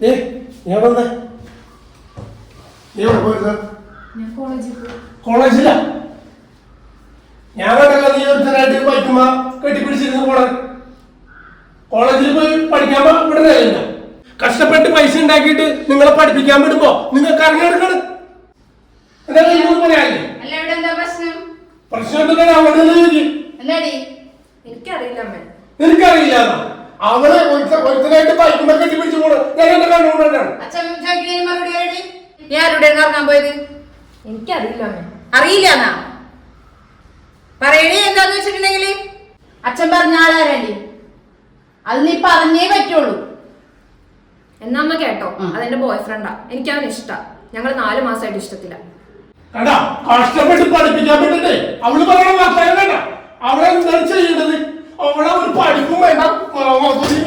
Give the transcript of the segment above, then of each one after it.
ഏ നീ എവിടെ വന്നേ? നീ എവിടെ പോയിരുന്നെ? ഞാൻ വേണ്ടല്ലോ നീ ഒരുത്തനായിട്ട് ബൈക്കുമ്മ കെട്ടിപ്പിടിച്ചിരുന്ന് പോണെ. കോളേജിൽ പോയി പഠിക്കാൻ വിടുന്നില്ല കഷ്ടപ്പെട്ട് പൈസ ഉണ്ടാക്കിയിട്ട് നിങ്ങളെ പഠിപ്പിക്കാൻ വിടുമ്പോ നിങ്ങൾ അറിഞ്ഞെടുക്കണം. പറയാനില്ലേ? പ്രശ്നം? അവിടെ എനിക്കറിയില്ല അവൾ ഒരുത്ത- ഒരുത്തനായിട്ട് ബൈക്കുമ്മ കെട്ടിപ്പിടിച്ച് ഞാൻ ആരുടെ ഇറങ്ങാൻ പോയത്? എനിക്കറിയില്ല അമ്മ. അറിയില്ല എന്നാ. പറയണേ എന്താന്ന് വെച്ചിട്ടുണ്ടെങ്കിൽ അച്ഛൻ പറഞ്ഞ ആളാരല്ലേ അത് നീ പറഞ്ഞേ പറ്റുള്ളൂ. എന്നാ അമ്മ കേട്ടോ. അതെന്റെ ബോയ് ഫ്രണ്ടാ എനിക്ക് അവൻ ഇഷ്ടാ. ഞങ്ങൾ നാല് മാസമായിട്ട് ഇഷ്ടത്തില്ല കണ്ടാ കഷ്ടപ്പെട്ട് പഠിപ്പിക്കാൻ പറ്റണ്ടേ അവൾ പറയണ വർത്തമാനം വേണ്ട അവളെ എന്താണ് ചെയ്യേണ്ടത് അവളെ ഒരു പഠിപ്പും വേണ്ട മറുപടിയും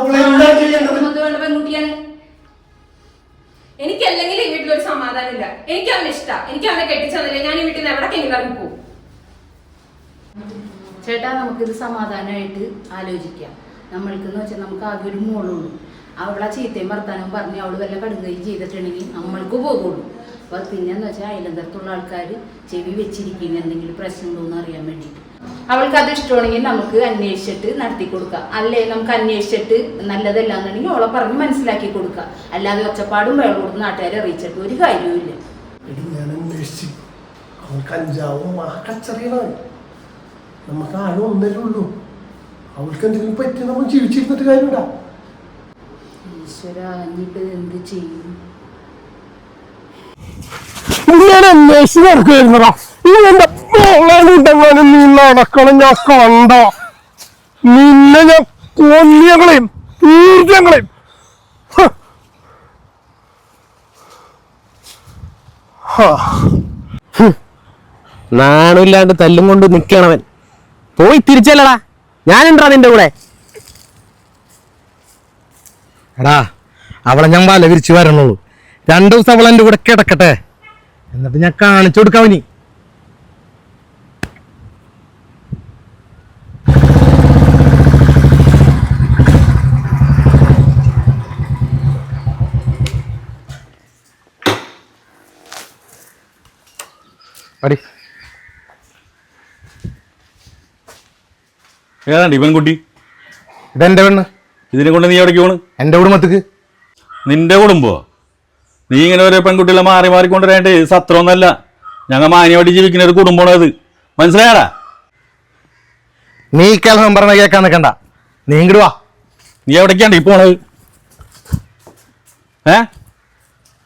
അവളെ പെൺകുട്ടിയാണ് എനിക്ക് അല്ലെങ്കിൽ ഈ വീട്ടിൽ ഒരു സമാധാനം ഇല്ല എനിക്ക് അവൻ ഇഷ്ടാ. എനിക്ക് അവനെ കെട്ടിച്ചതല്ലേ. ഞാൻ ഈ വീട്ടിൽ നിന്ന് എവിടേക്കെങ്കിലും ഇറങ്ങി പോകും ചേട്ടാ നമുക്കിത് സമാധാനമായിട്ട് ആലോചിക്കാം. നമ്മൾക്കെന്ന് വെച്ചാൽ നമുക്ക് ആകെ ഒരു മോളുള്ളൂ. അവളെ ചീത്തയും വർത്താനവും പറഞ്ഞ് അവൾ വല്ല കടുകയും ചെയ്തിട്ടുണ്ടെങ്കിൽ നമ്മൾക്ക് പോകുള്ളൂ. അപ്പൊ പിന്നെന്ന് വെച്ചാൽ അയലന്തരത്തുള്ള ആൾക്കാർ ചെവി വെച്ചിരിക്കുന്ന എന്തെങ്കിലും പ്രശ്നമുണ്ടോ എന്ന് അറിയാൻ വേണ്ടിയിട്ട്. അവൾക്ക് അത് ഇഷ്ടമാണെങ്കിൽ നമുക്ക് അന്വേഷിച്ചിട്ട് നടത്തി കൊടുക്കാം. അല്ലേ? നമുക്ക് അന്വേഷിച്ചിട്ട് നല്ലതല്ല എന്നുണ്ടെങ്കിൽ അവളെ പറഞ്ഞ് മനസ്സിലാക്കി കൊടുക്കുക അല്ലാതെ ഒച്ചപ്പാടും വേറെ കൊടുത്ത് നാട്ടുകാരെ അറിയിച്ചിട്ട് ഒരു കാര്യവുമില്ല. നമുക്ക് ആരും ഒന്നല്ലേ ഉള്ളൂ. അവൾക്ക് എന്തെങ്കിലും പറ്റി നമ്മൾ ജീവിച്ചിരുന്നിട്ട് കാര്യമില്ല. ഈശ്വര ഇനിയിപ്പോൾ എന്ത് ചെയ്യും? ഞാൻ അന്വേഷിച്ച് നടക്കുവായിരുന്നടാ ഇനി എന്റെ മോളാനുണ്ടെങ്കിലും നീ നടക്കണം ഞാൻ കണ്ട? നിന്നെ ഞാൻ കൊല്ലിയങ്ങളെയും തീർച്ചങ്ങളെയും നാണില്ലാണ്ട് തല്ലും കൊണ്ട് നിക്കണവൻ. പോയി തിരിച്ചല്ലടാ. ഞാനുണ്ടാ നിന്റെ കൂടെ? എടാ അവളെ ഞാൻ വല വിരിച്ചു വരണുള്ളൂ. രണ്ടു ദിവസം അവളെ കൂടെ കിടക്കട്ടെ. എന്നിട്ട് ഞാൻ കാണിച്ചു കൊടുക്കാം അടി. ഏതാണ്ട് ഇവൻ കുട്ടി? ഇതെന്റെ പെണ്ണ്. ഇതിനെ കൊണ്ട് നീ എവിടേക്ക് പോണ്? എന്റെ കുടുംബത്തേക്ക്. നിന്റെ കുടുംബോ? നീ ഇങ്ങനെ ഓരോ പെൺകുട്ടികളെ മാറി മാറിക്കൊണ്ടിരായിട്ട് സത്രമൊന്നല്ല ഞങ്ങൾ മാനിയോടി ജീവിക്കുന്ന ഒരു കുടുംബമാണ് അത് മനസ്സിലായാടാ? നീ കേൾക്കാൻ പറഞ്ഞ കേൾക്കാൻ നിൽക്കണ്ട നീ ഇങ്ങോട്ട് വാ. നീ എവിടേക്കാണ്ട് ഈ പോണത്? ഏ?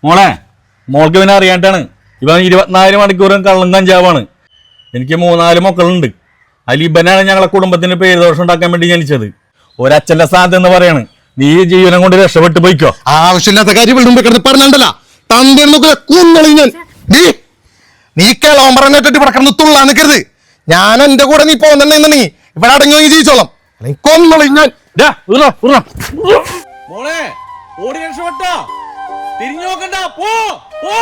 മോളെ മോൾക്ക് പിന്നെ അറിയാണ്ടാണ്. ഇവൻ ഇരുപത്തിനാല് മണിക്കൂറും കള്ളും കഞ്ചാവാണ്. എനിക്ക് മൂന്നാൽ മക്കളുണ്ട്. അലിബനാണ് ഞങ്ങളെ കുടുംബത്തിന് പേര് ദോഷം ഉണ്ടാക്കാൻ വേണ്ടി ജനിച്ചത്. ഒരച്ഛന്റെ സ്ഥാനത്ത് എന്ന് പറയാണ്. നീ ഈ ജീവനം കൊണ്ട് രക്ഷപ്പെട്ട് പോയിക്കോ. ആവശ്യമില്ലാത്ത കാര്യം വീണ്ടും കിടന്ന് ഞാൻ. നീ നീ കേളവൻ പറഞ്ഞിട്ട് ഇവിടെ കിടന്ന് തുള്ളാൻ നിൽക്കരുത് ഞാൻ എന്റെ കൂടെ നീ പോകുന്നുണ്ടെന്നുണ്ടെങ്കിൽ ഇവിടെ അടങ്ങി നീ ജീവിച്ചോളാം കൊന്നളി ഞാൻ. മോളെ ഓടി രക്ഷപ്പെട്ടോ. തിരിഞ്ഞു നോക്കണ്ട. പോ പോ.